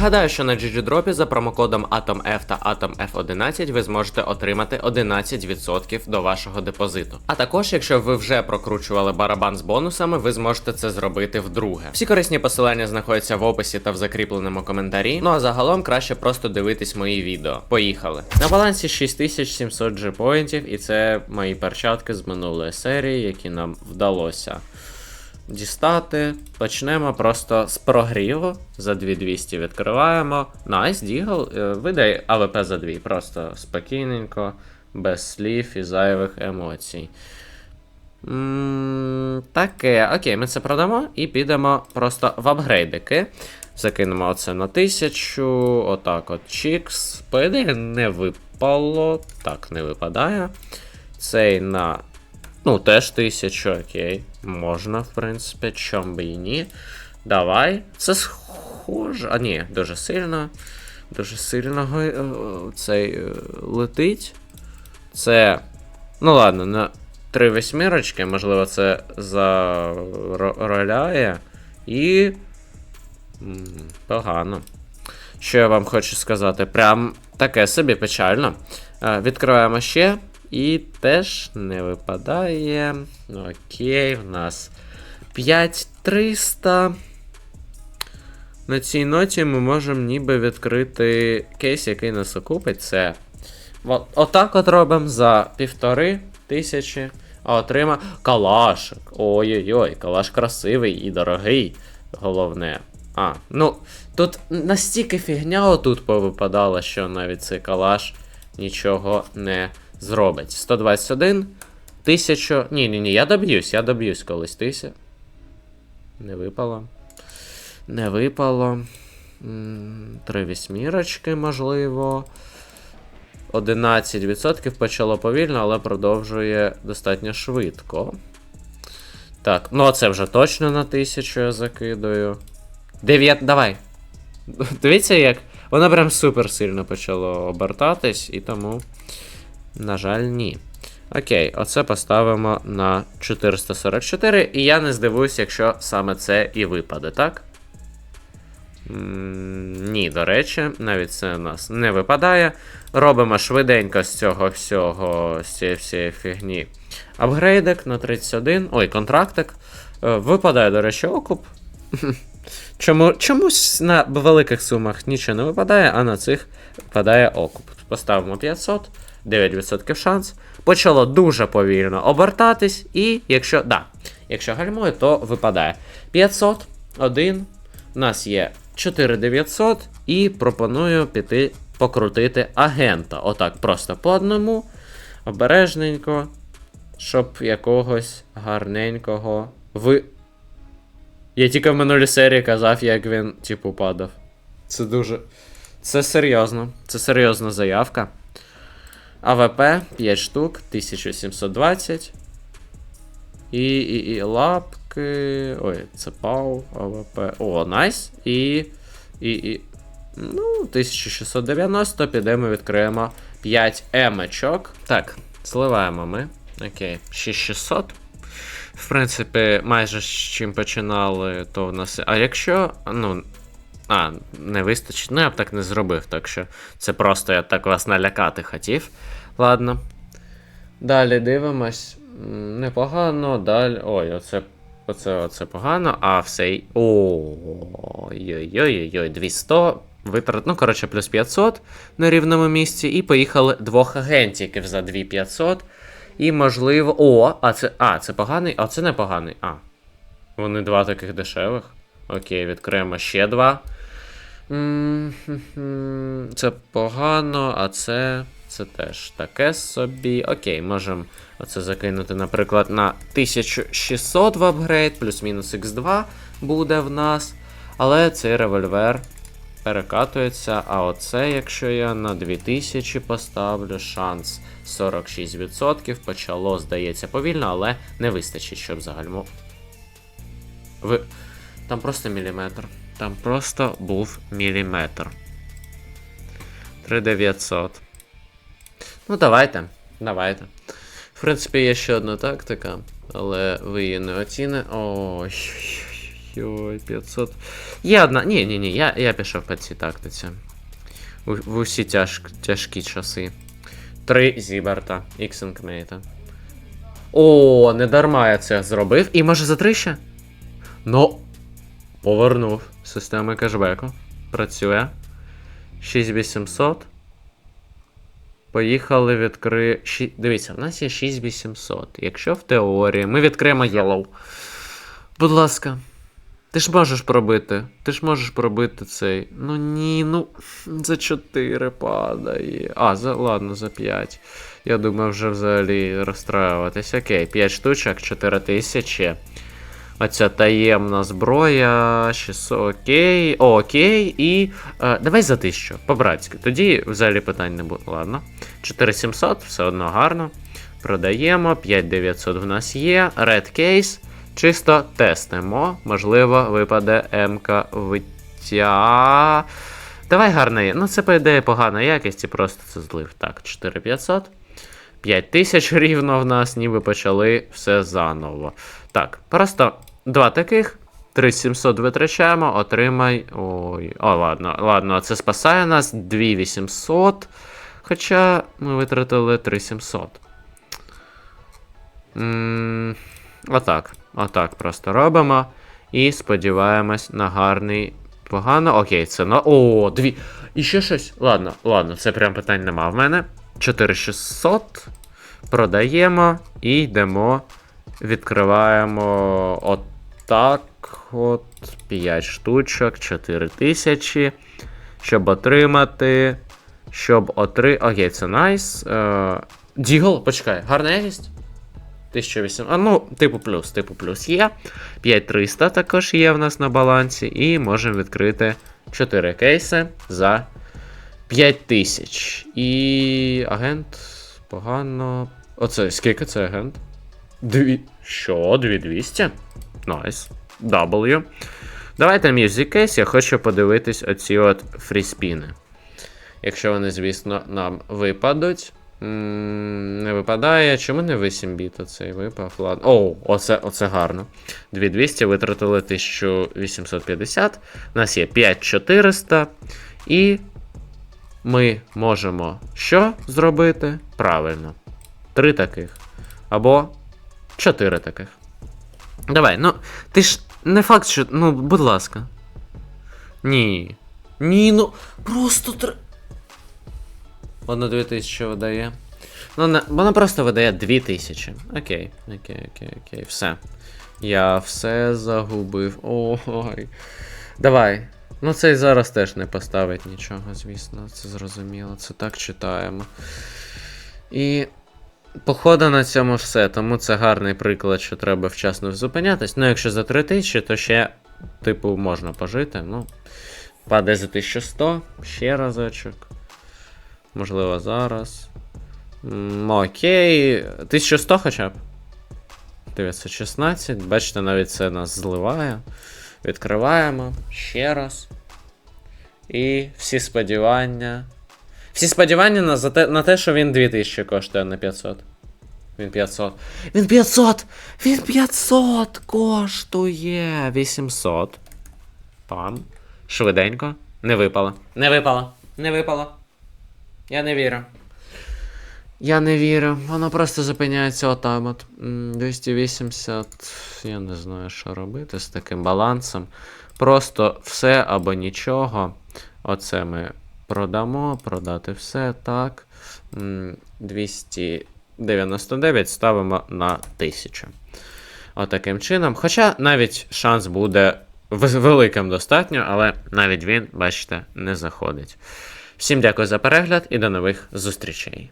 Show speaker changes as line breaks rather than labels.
Нагадаю, що на GGDrop за промокодом AtomF та AtomF11 ви зможете отримати 11% до вашого депозиту. А також, якщо ви вже прокручували барабан з бонусами, ви зможете це зробити вдруге. Всі корисні посилання знаходяться в описі та в закріпленому коментарі. Ну а загалом краще просто дивитись мої відео. Поїхали. На балансі 6700 G-поінтів, і це мої перчатки з минулої серії, які нам вдалося дістати. Почнемо просто з прогріву. За 2200 відкриваємо. Найс, Дігл. Е, Видай АВП за 2. Просто спокійненько, без слів і зайвих емоцій. Таке, окей, ми це продамо і підемо просто в апгрейдики. Закинемо оце на 1000. Отак от чікс. По ідеї не випало. Так, не випадає. Цей на. Ну, теж 1000, окей. Можна, в принципі, чом би і ні. Давай. Це схоже. А ні, дуже сильно. Дуже сильно го- е, цей е, летить. Це. Ну ладно, на три восьмірочки, можливо, це зароляє. І. Погано. Що я вам хочу сказати? Прям таке собі печально. Е, Відкриваємо ще. І теж не випадає. Окей, в нас 5300. На цій ноті ми можемо ніби відкрити кейс, який нас окупить. Це. От, отак от робимо за півтори тисячі. А отрима калашик. Ой-ой-ой, калаш красивий і дорогий. Головне. А, ну, тут настільки фігня отут повипадала, що навіть цей калаш нічого не зробить. 121. Тисячу. Ні, ні, ні, я доб'юсь, я доб'юсь колись тися. Не випало. Не випало. Три вісьмірочки, можливо. 11% почало повільно, але продовжує достатньо швидко. Так, ну це вже точно на 1000 я закидаю. 9. Давай. Дивіться, як. Воно прям супер сильно почало обертатись, і тому. На жаль, ні. Окей, оце поставимо на 444, і я не здивуюсь, якщо саме це і випаде, так? Ні, до речі, навіть це у нас не випадає. Робимо швиденько з цього всього, з цієї всієї фігні. Апгрейдик на 31. Ой, контрактик. Е, Випадає, до речі, окуп. Чому, чомусь на великих сумах нічого не випадає, а на цих випадає окуп. Поставимо 500, 9% шанс. Почало дуже повільно обертатись, і якщо. Да, якщо гальмує, то випадає 500, 1. У нас є 4900, і пропоную піти покрутити агента. Отак, просто по одному, обережненько, щоб якогось гарненького ви. Я тільки в минулій серії казав, як він, типу, падав. Це дуже. Це серйозно. Це серйозна заявка. АВП 5 штук, 1720. І, і, і лапки. Ой, це пау, АВП. О, найс. І. І. і ну, 1690. Підемо відкриємо 5 емочок. Так, зливаємо ми. Окей, 6600. В принципі, майже з чим починали, то в нас. А якщо. Ну. А, не вистачить. Ну, я б так не зробив, так що це просто я так вас налякати хотів. Ладно. Далі дивимось. Непогано, далі. Ой, оце. Оце, оце погано, а все. Ой-ой-ой, 200. Витрат, ну, коротше, плюс 500 на рівному місці. І поїхали двох агентиків за 2500. І, можливо. О, а це. А, це поганий, а це не поганий. А. Вони два таких дешевих. Окей, відкриємо ще два. Це погано, а це. Це теж таке собі. Окей, можемо оце закинути, наприклад, на 1600 в апгрейд, плюс-мінус X2 буде в нас. Але цей револьвер перекатується. А оце, якщо я на 2000 поставлю, шанс 46%. Почало, здається, повільно, але не вистачить, щоб загальмо. Ви. Там просто міліметр. Там просто був міліметр. 3900. Ну, давайте. Давайте. В принципі, є ще одна тактика, але ви її не оціни. Ой. Ой-ой-ой, 500. Є одна. Ні, ні, ні, я, я пішов по цій тактиці. У, в усі тяж, тяжкі часи. Три Зіберта, Іксенкмейта. О, не дарма я це зробив. І може за три ще? Ну. Повернув. Системи кешбеку. Працює. 6800. Поїхали відкри. Ші... Дивіться, в нас є 6800. Якщо в теорії ми відкриємо Yellow. Будь ласка. Ти ж можеш пробити. Ти ж можеш пробити цей. Ну ні, ну. За 4 падає. А, за, ладно, за 5. Я думаю, вже взагалі розстраюватись. Окей, 5 штучок, 4 тисячі. Оця таємна зброя, 600, окей, окей, і е, давай за 1000, по-братськи. Тоді взагалі питань не буде. Ладно. 4700, все одно гарно. Продаємо, 5900 в нас є. Red Case. Чисто тестимо. Можливо, випаде МК виття. Давай гарне є. Ну, це, по ідеї, погана якість і просто це злив. Так, 4500. 5000 рівно в нас, ніби почали все заново. Так, просто два таких. 3700 витрачаємо, отримай. Ой. О, ладно, ладно, це спасає нас. 2800. Хоча ми витратили 3700. М, Отак. Отак просто робимо. І сподіваємось на гарний. Погано. Окей, це на. О, дві. І ще щось. Ладно, ладно, це прям питань нема в мене. 4600. Продаємо і йдемо. Відкриваємо отак. От 5 штучок, 4000. Щоб отримати. Щоб отримати. Окей, це найс. Е... Дігл, почекай, гарна якість? 1800. А, ну, типу плюс, типу плюс є. 5300 також є в нас на балансі. І можемо відкрити 4 кейси за 5000. І агент погано. Оце скільки це агент? Дві... Що? 2200? Найс. W. Давайте Music Case, я хочу подивитись оці от фріспіни. Якщо вони, звісно, нам випадуть. Не випадає. Чому не 8 біт оцей випав? Ладно. О, оце, оце гарно. 2200 витратили 1850. У нас є 5400. І ми можемо що зробити? Правильно. Три таких. Або чотири таких. Давай, ну, ти ж не факт, що. Ну, будь ласка. Ні. Ні, ну. Просто три. Воно 2000 видає. Ну, не, воно просто видає 2000. Окей, окей, окей, окей, все. Я все загубив. Ой. Давай. Ну, цей зараз теж не поставить нічого, звісно, це зрозуміло. Це так читаємо. І. Походу на цьому все, тому це гарний приклад, що треба вчасно зупинятись. Ну, якщо за 3000, то ще, типу, можна пожити. Ну, падає за 1100, ще разочок. Можливо, зараз. М, окей. 1100 хоча б. 916. Бачите, навіть це нас зливає. Відкриваємо ще раз. І всі сподівання. Всі сподівання на, те, на те, що він 2000 коштує, а не 500. Він 500. Він 500! Він 500 коштує! 800. Пам. Швиденько. Не випало. Не випало. Не випало. Я не вірю. Я не вірю. Воно просто зупиняється отам от. 280. Я не знаю, що робити з таким балансом. Просто все або нічого. Оце ми продамо, продати все. Так. 299 ставимо на 1000. Отаким чином. Хоча навіть шанс буде великим достатньо, але навіть він, бачите, не заходить. Всім дякую за перегляд і до нових зустрічей.